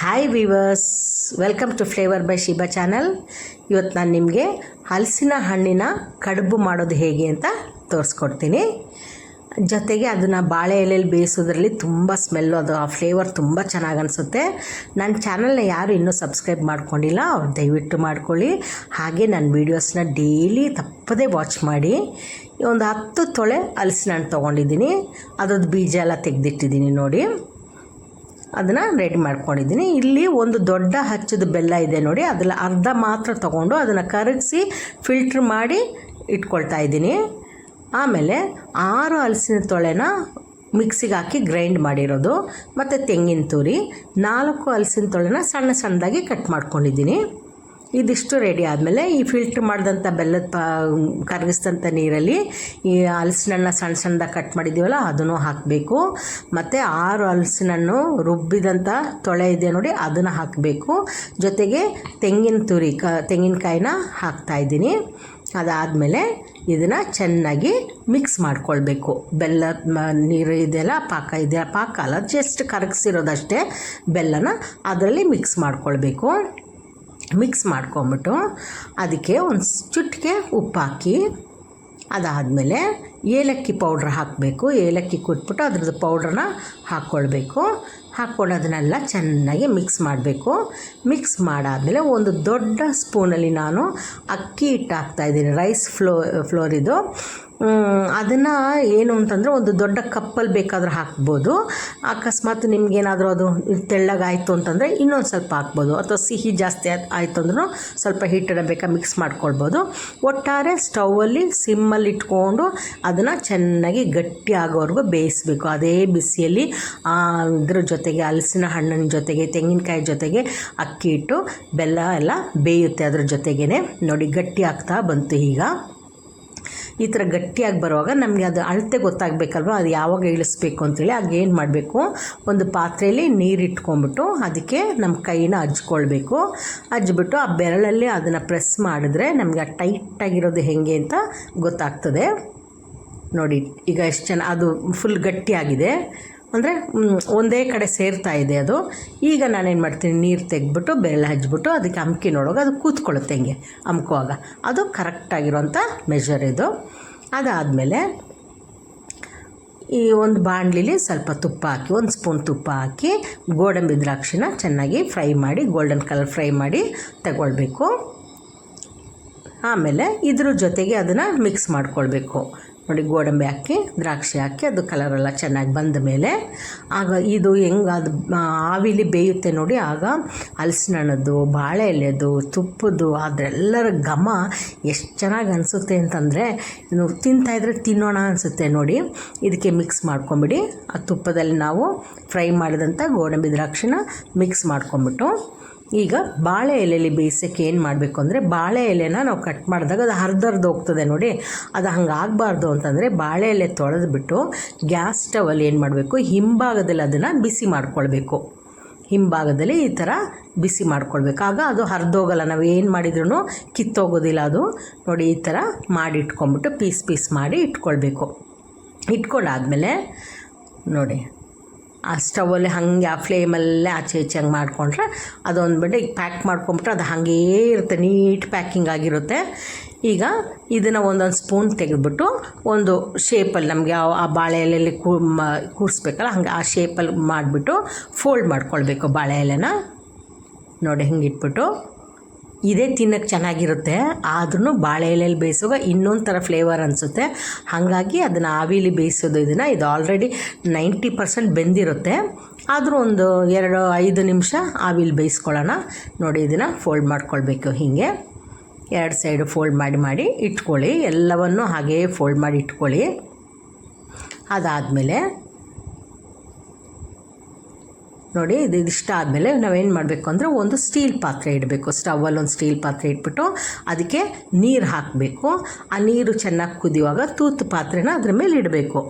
Hi viewers welcome to flavour by Shiba channel ಇವತ್ತು ನಾನು ನಿಮಗೆ ಹಲಸಿನ ಹಣ್ಣಿನ ಕಡುಬು ಮಾಡೋದು ಹೇಗೆ ಅಂತ ತೋರಿಸ್ಕೊಡ್ತೀನಿ. ಜೊತೆಗೆ ಅದನ್ನು ಬಾಳೆ ಎಲೆಯಲ್ಲಿ ಬೇಯಿಸೋದ್ರಲ್ಲಿ ತುಂಬ ಸ್ಮೆಲ್ಲು ಅದು ಆ ಫ್ಲೇವರ್ ತುಂಬ ಚೆನ್ನಾಗಿ ಅನಿಸುತ್ತೆ. ನನ್ನ ಚಾನಲ್ನ ಯಾರು ಇನ್ನೂ ಸಬ್ಸ್ಕ್ರೈಬ್ ಮಾಡ್ಕೊಂಡಿಲ್ಲ, ಅವ್ರು ದಯವಿಟ್ಟು ಮಾಡ್ಕೊಳ್ಳಿ. ಹಾಗೆ ನನ್ನ ವೀಡಿಯೋಸ್ನ ಡೈಲಿ ತಪ್ಪದೇ ವಾಚ್ ಮಾಡಿ. ಒಂದು ಹತ್ತು ತೊಳೆ ಹಲಸಿನ ಹಣ್ಣು ತೊಗೊಂಡಿದ್ದೀನಿ. ಅದ್ರದ್ದು ಬೀಜ ಎಲ್ಲ ತೆಗೆದಿಟ್ಟಿದ್ದೀನಿ ನೋಡಿ. ಅದನ್ನು ರೆಡಿ ಮಾಡ್ಕೊಂಡಿದ್ದೀನಿ. ಇಲ್ಲಿ ಒಂದು ದೊಡ್ಡ ಹಚ್ಚದ ಬೆಲ್ಲ ಇದೆ ನೋಡಿ. ಅದರಲ್ಲಿ ಅರ್ಧ ಮಾತ್ರ ತಗೊಂಡು ಅದನ್ನು ಕರಗಿಸಿ ಫಿಲ್ಟ್ರ್ ಮಾಡಿ ಇಟ್ಕೊಳ್ತಾ ಇದ್ದೀನಿ. ಆಮೇಲೆ ಆರು ಹಲಸಿನ ತೊಳೆನ ಮಿಕ್ಸಿಗೆ ಹಾಕಿ ಗ್ರೈಂಡ್ ಮಾಡಿರೋದು. ಮತ್ತು ತೆಂಗಿನ ತುರಿ, ನಾಲ್ಕು ಹಲಸಿನ ತೊಳೆನ ಸಣ್ಣ ಸಣ್ಣದಾಗಿ ಕಟ್ ಮಾಡ್ಕೊಂಡಿದ್ದೀನಿ. ಇದಿಷ್ಟು ರೆಡಿ ಆದಮೇಲೆ ಈ ಫಿಲ್ಟ್ರ್ ಮಾಡಿದಂಥ ಬೆಲ್ಲದ ಪ ಕರಗಿಸಿದಂಥ ನೀರಲ್ಲಿ ಈ ಹಲಸಿನಣ್ಣ ಸಣ್ಣ ಸಣ್ಣದಾಗಿ ಕಟ್ ಮಾಡಿದ್ದೀವಲ್ಲ, ಅದನ್ನು ಹಾಕಬೇಕು. ಮತ್ತು ಆರು ಹಲಸಿನಣ್ಣು ರುಬ್ಬಿದಂಥ ತೊಳೆ ಇದೆ ನೋಡಿ, ಅದನ್ನು ಹಾಕಬೇಕು. ಜೊತೆಗೆ ತೆಂಗಿನ ತುರಿ, ಕ, ತೆಂಗಿನಕಾಯಿನ ಹಾಕ್ತಾಯಿದ್ದೀನಿ ಅದಾದಮೇಲೆ ಇದನ್ನು ಚೆನ್ನಾಗಿ ಮಿಕ್ಸ್ ಮಾಡ್ಕೊಳ್ಬೇಕು. ಬೆಲ್ಲ ನೀರು ಇದೆಯಲ್ಲ, ಪಾಕ ಇದೆಯಲ್ಲ, ಪಾಕ ಅಲ್ಲ ಜಸ್ಟ್ ಕರಗಿಸಿರೋದಷ್ಟೇ ಬೆಲ್ಲನ ಅದರಲ್ಲಿ ಮಿಕ್ಸ್ ಮಾಡ್ಕೊಳ್ಬೇಕು. ಮಿಕ್ಸ್ ಮಾಡ್ಕೊಂಬಿಟ್ಟು ಅದಕ್ಕೆ ಒಂದು ಚುಟ್ಟಿಗೆ ಉಪ್ಪು ಹಾಕಿ ಅದಾದಮೇಲೆ ಏಲಕ್ಕಿ ಪೌಡ್ರ್ ಹಾಕಬೇಕು. ಏಲಕ್ಕಿ ಕುಟ್ಬಿಟ್ಟು ಅದ್ರದ್ದು ಪೌಡ್ರನ್ನ ಹಾಕ್ಕೊಳ್ಬೇಕು. ಹಾಕ್ಕೊಂಡು ಅದನ್ನೆಲ್ಲ ಚೆನ್ನಾಗಿ ಮಿಕ್ಸ್ ಮಾಡಬೇಕು. ಮಿಕ್ಸ್ ಮಾಡಾದಮೇಲೆ ಒಂದು ದೊಡ್ಡ ಸ್ಪೂನಲ್ಲಿ ನಾನು ಅಕ್ಕಿ ಹಿಟ್ಟು ಹಾಕ್ತಾಯಿದ್ದೀನಿ ರೈಸ್ ಫ್ಲೋ, ಫ್ಲೋರಿದು. ಅದನ್ನು ಏನು ಅಂತಂದರೆ ಒಂದು ದೊಡ್ಡ ಕಪ್ಪಲ್ಲಿ ಬೇಕಾದರೂ ಹಾಕ್ಬೋದು. ಅಕಸ್ಮಾತ್ ನಿಮಗೇನಾದರೂ ಅದು ತೆಳ್ಳಗಾಯಿತು ಅಂತಂದರೆ ಇನ್ನೊಂದು ಸ್ವಲ್ಪ ಹಾಕ್ಬೋದು. ಅಥವಾ ಸಿಹಿ ಜಾಸ್ತಿ ಆಯಿತು ಅಂದ್ರೂ ಸ್ವಲ್ಪ ಹಿಟ್ಟನ್ನು ಬೇಕಾ ಮಿಕ್ಸ್ ಮಾಡ್ಕೊಳ್ಬೋದು. ಒಟ್ಟಾರೆ ಸ್ಟೌವಲ್ಲಿ ಸಿಮ್ಮಲ್ಲಿ ಇಟ್ಕೊಂಡು ಅದನ್ನು ಚೆನ್ನಾಗಿ ಗಟ್ಟಿ ಆಗೋವರೆಗೂ ಬೇಯಿಸಬೇಕು. ಅದೇ ಬಿಸಿಯಲ್ಲಿ ಇದ್ರ ಜೊತೆಗೆ ಹಲಸಿನ ಹಣ್ಣಿನ ಜೊತೆಗೆ, ತೆಂಗಿನಕಾಯಿ ಜೊತೆಗೆ ಅಕ್ಕಿ ಇಟ್ಟು ಬೆಲ್ಲ ಎಲ್ಲ ಬೇಯುತ್ತೆ ಅದ್ರ ಜೊತೆಗೇ ನೋಡಿ, ಗಟ್ಟಿ ಆಗ್ತಾ ಬಂತು ಈಗ. ಈ ಥರ ಗಟ್ಟಿಯಾಗಿ ಬರುವಾಗ ನಮಗೆ ಅದು ಅಳತೆ ಗೊತ್ತಾಗಬೇಕಲ್ವ? ಅದು ಯಾವಾಗ ಇಳಿಸ್ಬೇಕು ಅಂತೇಳಿ ಆಗ ಏನು ಮಾಡಬೇಕು? ಒಂದು ಪಾತ್ರೆಯಲ್ಲಿ ನೀರಿಟ್ಕೊಂಡ್ಬಿಟ್ಟು ಅದಕ್ಕೆ ನಮ್ಮ ಕೈನ ಹಚ್ಕೊಳ್ಬೇಕು ಹಚ್ಬಿಟ್ಟು ಆ ಬೆರಳಲ್ಲಿ ಅದನ್ನು ಪ್ರೆಸ್ ಮಾಡಿದ್ರೆ ನಮಗೆ ಆ ಟೈಟಾಗಿರೋದು ಹೇಗೆ ಅಂತ ಗೊತ್ತಾಗ್ತದೆ. ನೋಡಿ, ಈಗ ಎಷ್ಟು ಚೆನ್ನ ಅದು ಫುಲ್ ಗಟ್ಟಿಯಾಗಿದೆ ಅಂದರೆ ಒಂದೇ ಕಡೆ ಸೇರ್ತಾ ಇದೆ ಅದು. ಈಗ ನಾನೇನು ಮಾಡ್ತೀನಿ, ನೀರು ತೆಗೆದ್ಬಿಟ್ಟು ಬೆರಳು ಹಚ್ಚಿಬಿಟ್ಟು ಅದಕ್ಕೆ ಅಮ್ಕಿ ನೋಡುವಾಗ ಅದು ಕೂತ್ಕೊಳ್ಳುತ್ತೆ ಹೆಂಗೆ, ಅಮ್ಕುವಾಗ. ಅದು ಕರೆಕ್ಟಾಗಿರೋಂಥ ಮೆಷರ್ ಇದು. ಅದಾದಮೇಲೆ, ಈ ಒಂದು ಬಾಣಲಿಲಿ ಸ್ವಲ್ಪ ತುಪ್ಪ ಹಾಕಿ, ಒಂದು ಸ್ಪೂನ್ ತುಪ್ಪ ಹಾಕಿ, ಗೋಡಂಬಿ ದ್ರಾಕ್ಷಿನ ಚೆನ್ನಾಗಿ ಫ್ರೈ ಮಾಡಿ ಗೋಲ್ಡನ್ ಕಲರ್ ಫ್ರೈ ಮಾಡಿ ತಗೊಳ್ಬೇಕು. ಆಮೇಲೆ ಇದ್ರ ಜೊತೆಗೆ ಅದನ್ನು ಮಿಕ್ಸ್ ಮಾಡ್ಕೊಳ್ಬೇಕು. ನೋಡಿ ಗೋಡಂಬಿ ಹಾಕಿ, ದ್ರಾಕ್ಷಿ ಹಾಕಿ, ಅದು ಕಲರೆಲ್ಲ ಚೆನ್ನಾಗಿ ಬಂದ ಮೇಲೆ, ಆಗ ಇದು ಹೆಂಗೆ ಅದು ಆವಿಲಿ ಬೇಯುತ್ತೆ ನೋಡಿ, ಆಗ ಹಲಸಿನ ಹಣ್ಣದ್ದು ಬಾಳೆ ಎಲೆದು ತುಪ್ಪದ್ದು ಅದರೆಲ್ಲರ ಘಮ ಎಷ್ಟು ಚೆನ್ನಾಗಿ ಅನಿಸುತ್ತೆ ಅಂತಂದರೆ ತಿಂತಾ ತಿಂತಾಯಿದ್ರೆ ತಿನ್ನೋಣ ಅನಿಸುತ್ತೆ ನೋಡಿ. ಇದಕ್ಕೆ ಮಿಕ್ಸ್ ಮಾಡ್ಕೊಂಬಿಡಿ. ಆ ತುಪ್ಪದಲ್ಲಿ ನಾವು ಫ್ರೈ ಮಾಡಿದಂಥ ಗೋಡಂಬಿ ದ್ರಾಕ್ಷಿನ ಮಿಕ್ಸ್ ಮಾಡ್ಕೊಂಬಿಟ್ಟು ಈಗ ಬಾಳೆ ಎಲೆಯಲ್ಲಿ ಬೇಯಿಸೋಕ್ಕೆ ಏನು ಮಾಡಬೇಕು ಅಂದರೆ ಬಾಳೆ ಎಲೆನ ನಾವು ಕಟ್ ಮಾಡಿದಾಗ ಅದು ಹರಿದರ್ದು ಹೋಗ್ತದೆ ನೋಡಿ. ಅದು ಹಂಗೆ ಆಗಬಾರ್ದು ಅಂತಂದರೆ ಬಾಳೆ ಎಲೆ ತೊಳೆದ್ಬಿಟ್ಟು ಗ್ಯಾಸ್ ಸ್ಟವಲ್ಲಿ ಏನು ಮಾಡಬೇಕು? ಹಿಂಭಾಗದಲ್ಲಿ ಅದನ್ನು ಬಿಸಿ ಮಾಡ್ಕೊಳ್ಬೇಕು. ಹಿಂಭಾಗದಲ್ಲಿ ಈ ಥರ ಬಿಸಿ ಮಾಡ್ಕೊಳ್ಬೇಕು. ಆಗ ಅದು ಹರಿದೋಗಲ್ಲ. ನಾವು ಏನು ಮಾಡಿದ್ರೂ ಕಿತ್ತೋಗೋದಿಲ್ಲ ಅದು. ನೋಡಿ, ಈ ಥರ ಮಾಡಿ ಇಟ್ಕೊಂಬಿಟ್ಟು ಪೀಸ್ ಪೀಸ್ ಮಾಡಿ ಇಟ್ಕೊಳ್ಬೇಕು. ಇಟ್ಕೊಂಡಾದಮೇಲೆ ನೋಡಿ ಆ ಸ್ಟವಲ್ಲಿ ಹಾಗೆ ಆ ಫ್ಲೇಮಲ್ಲೇ ಆಚೆ ಈಚೆ ಹಂಗೆ ಮಾಡಿಕೊಂಡ್ರೆ ಅದೊಂದು ಬಿಟ್ಟು ಈಗ ಪ್ಯಾಕ್ ಮಾಡ್ಕೊಂಬಿಟ್ರೆ ಅದು ಹಾಗೇ ಇರುತ್ತೆ, ನೀಟ್ ಪ್ಯಾಕಿಂಗ್ ಆಗಿರುತ್ತೆ. ಈಗ ಇದನ್ನು ಒಂದೊಂದು ಸ್ಪೂನ್ ತೆಗೆದುಬಿಟ್ಟು ಒಂದು ಶೇಪಲ್ಲಿ ನಮಗೆ ಆ ಬಾಳೆ ಎಲೆಯಲ್ಲಿ ಕೂ ಕೂರಿಸ್ಬೇಕಲ್ಲ, ಹಂಗೆ ಆ ಶೇಪಲ್ಲಿ ಮಾಡಿಬಿಟ್ಟು ಫೋಲ್ಡ್ ಮಾಡ್ಕೊಳ್ಬೇಕು ಬಾಳೆ ಎಲೆನ. ನೋಡಿ, ಹಿಂಗೆ ಇಟ್ಬಿಟ್ಟು. ಇದೇ ತಿನ್ನಕ್ಕೆ ಚೆನ್ನಾಗಿರುತ್ತೆ ಆದ್ರೂ ಬಾಳೆ ಎಲೆಯಲ್ಲಿ ಬೇಯಿಸುವಾಗ ಇನ್ನೊಂದು ಥರ ಫ್ಲೇವರ್ ಅನಿಸುತ್ತೆ. ಹಾಗಾಗಿ ಅದನ್ನು ಆವಿಲಿ ಬೇಯಿಸೋದು ಇದನ್ನು, ಇದು ಆಲ್ರೆಡಿ ನೈಂಟಿ ಪರ್ಸೆಂಟ್ ಬೆಂದಿರುತ್ತೆ. ಆದರೂ ಒಂದು ಎರಡು ಐದು ನಿಮಿಷ ಆವಿಲಿ ಬೇಯಿಸ್ಕೊಳ್ಳೋಣ. ನೋಡಿ ಇದನ್ನು ಫೋಲ್ಡ್ ಮಾಡ್ಕೊಳ್ಬೇಕು ಹೀಗೆ. ಎರಡು ಸೈಡು ಫೋಲ್ಡ್ ಮಾಡಿ ಮಾಡಿ ಇಟ್ಕೊಳ್ಳಿ, ಎಲ್ಲವನ್ನು ಹಾಗೆಯೇ ಫೋಲ್ಡ್ ಮಾಡಿ ಇಟ್ಕೊಳ್ಳಿ. ಅದಾದಮೇಲೆ ನೋಡಿ, ಇದು ಇದಿಷ್ಟ ಆದಮೇಲೆ ನಾವೇನು ಮಾಡಬೇಕು ಅಂದರೆ ಒಂದು ಸ್ಟೀಲ್ ಪಾತ್ರೆ ಇಡಬೇಕು. ಸ್ಟವಲ್ಲಿ ಒಂದು ಸ್ಟೀಲ್ ಪಾತ್ರೆ ಇಟ್ಬಿಟ್ಟು ಅದಕ್ಕೆ ನೀರು ಹಾಕಬೇಕು. ಆ ನೀರು ಚೆನ್ನಾಗಿ ಕುದಿಯುವಾಗ ತೂತು ಪಾತ್ರೆನ ಅದ್ರ ಮೇಲೆ ಇಡಬೇಕು.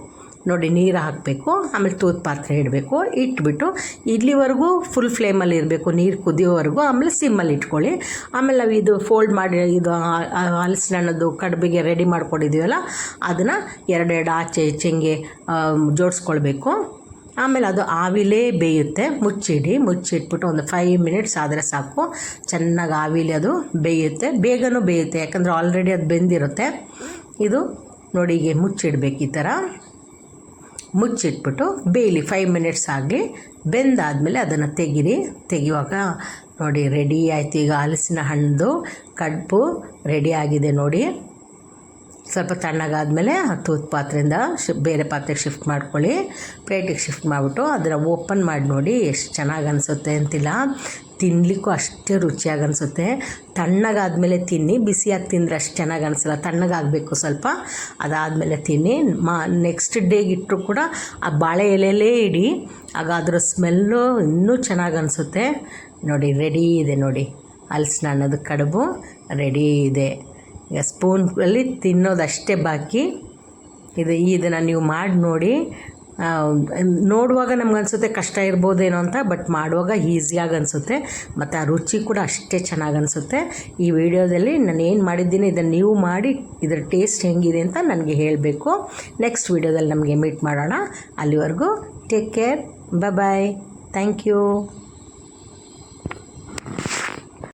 ನೋಡಿ, ನೀರು ಹಾಕಬೇಕು, ಆಮೇಲೆ ತೂತು ಪಾತ್ರೆ ಇಡಬೇಕು. ಇಟ್ಬಿಟ್ಟು ಇಲ್ಲಿವರೆಗೂ ಫುಲ್ ಫ್ಲೇಮಲ್ಲಿ ಇರಬೇಕು. ನೀರು ಕುದಿಯೋವರೆಗೂ, ಆಮೇಲೆ ಸಿಮ್ಮಲ್ಲಿ ಇಟ್ಕೊಳ್ಳಿ. ಆಮೇಲೆ ನಾವು ಇದು ಫೋಲ್ಡ್ ಮಾಡಿ, ಇದು ಹಲಸಿನ ಕಡುಬಿಗೆ ರೆಡಿ ಮಾಡ್ಕೊಂಡಿದ್ದೀವಲ್ಲ ಅದನ್ನು ಎರಡೆರಡು ಆಚೆ ಚೆಂಗೆ ಜೋಡಿಸ್ಕೊಳ್ಬೇಕು. ಆಮೇಲೆ ಅದು ಆವಿಲೇ ಬೇಯುತ್ತೆ. ಮುಚ್ಚಿಡಿ, ಮುಚ್ಚಿಟ್ಬಿಟ್ಟು ಒಂದು ಫೈವ್ ಮಿನಿಟ್ಸ್ ಆದರೆ ಸಾಕು. ಚೆನ್ನಾಗಿ ಆವಿಲಿ ಅದು ಬೇಯುತ್ತೆ. ಬೇಗನೂ ಬೇಯುತ್ತೆ, ಯಾಕಂದರೆ ಆಲ್ರೆಡಿ ಅದು ಬೆಂದಿರುತ್ತೆ. ಇದು ನೋಡಿ ಹೀಗೆ ಮುಚ್ಚಿಡ್ಬೇಕು ಈ ಥರ ಮುಚ್ಚಿಟ್ಬಿಟ್ಟು ಬೇಯಲಿ ಫೈವ್ ಮಿನಿಟ್ಸ್ ಆಗಲಿ. ಬೆಂದಾದಮೇಲೆ ಅದನ್ನು ತೆಗೀರಿ. ತೆಗಿಯುವಾಗ ನೋಡಿ ರೆಡಿ ಆಯ್ತು. ಈಗ ಹಲಸಿನ ಹಣ್ಣು, ಕಡುಬು ರೆಡಿ ಆಗಿದೆ ನೋಡಿ. ಸ್ವಲ್ಪ ತಣ್ಣಗಾದಮೇಲೆ ತೂತ್ ಪಾತ್ರೆಯಿಂದ ಶಿ, ಬೇರೆ ಪಾತ್ರೆಗೆ ಶಿಫ್ಟ್ ಮಾಡ್ಕೊಳ್ಳಿ. ಪ್ಲೇಟಿಗೆ ಶಿಫ್ಟ್ ಮಾಡಿಬಿಟ್ಟು ಅದನ್ನು ಓಪನ್ ಮಾಡಿ ನೋಡಿ ಎಷ್ಟು ಚೆನ್ನಾಗಿ ಅನಿಸುತ್ತೆ ಅಂತಿಲ್ಲ. ತಿನ್ನಲಿಕ್ಕೂ ಅಷ್ಟೇ ರುಚಿಯಾಗಿ ಅನಿಸುತ್ತೆ. ತಣ್ಣಗಾದಮೇಲೆ ತಿನ್ನಿ, ಬಿಸಿಯಾಗಿ ತಿಂದರೆ ಅಷ್ಟು ಚೆನ್ನಾಗಿ ಅನಿಸಲ್ಲ. ತಣ್ಣಗಾಗಬೇಕು ಸ್ವಲ್ಪ. ಅದಾದಮೇಲೆ ತಿನ್ನಿ. ಮಾ ನೆಕ್ಸ್ಟ್ ಡೇಗೆ ಇಟ್ಟರು ಕೂಡ ಆ ಬಾಳೆ ಎಲೆಯಲ್ಲೇ ಇಡಿ. ಆಗ ಅದರ ಸ್ಮೆಲ್ಲು ಇನ್ನೂ ಚೆನ್ನಾಗಿ ಅನಿಸುತ್ತೆ. ನೋಡಿ ರೆಡಿ ಇದೆ ನೋಡಿ. ಅಲ್ಸಿನ ಅನ್ನೋದು ಕಡುಬು. ರೆಡಿ ಇದೆ. ಈಗ ಸ್ಪೂನಲ್ಲಿ ತಿನ್ನೋದಷ್ಟೇ ಬಾಕಿ. ಇದು ಇದನ್ನು ನೀವು ಮಾಡಿ ನೋಡಿ. ನೋಡುವಾಗ ನಮ್ಗೆ ಅನಿಸುತ್ತೆ ಕಷ್ಟ ಇರ್ಬೋದೇನೋ ಅಂತ, ಬಟ್ ಮಾಡುವಾಗ ಈಸಿಯಾಗಿ ಅನಿಸುತ್ತೆ. ಮತ್ತು ಆ ರುಚಿ ಕೂಡ ಅಷ್ಟೇ ಚೆನ್ನಾಗಿ ಅನಿಸುತ್ತೆ. ಈ ವಿಡಿಯೋದಲ್ಲಿ ನಾನು ಏನು ಮಾಡಿದ್ದೀನಿ, ಇದನ್ನು ನೀವು ಮಾಡಿ, ಇದರ ಟೇಸ್ಟ್ ಹೆಂಗಿದೆ ಅಂತ ನನಗೆ ಹೇಳಬೇಕು. ನೆಕ್ಸ್ಟ್ ವಿಡಿಯೋದಲ್ಲಿ ನಮಗೆ ಮೀಟ್ ಮಾಡೋಣ. ಅಲ್ಲಿವರೆಗೂ take care. Bye thank you.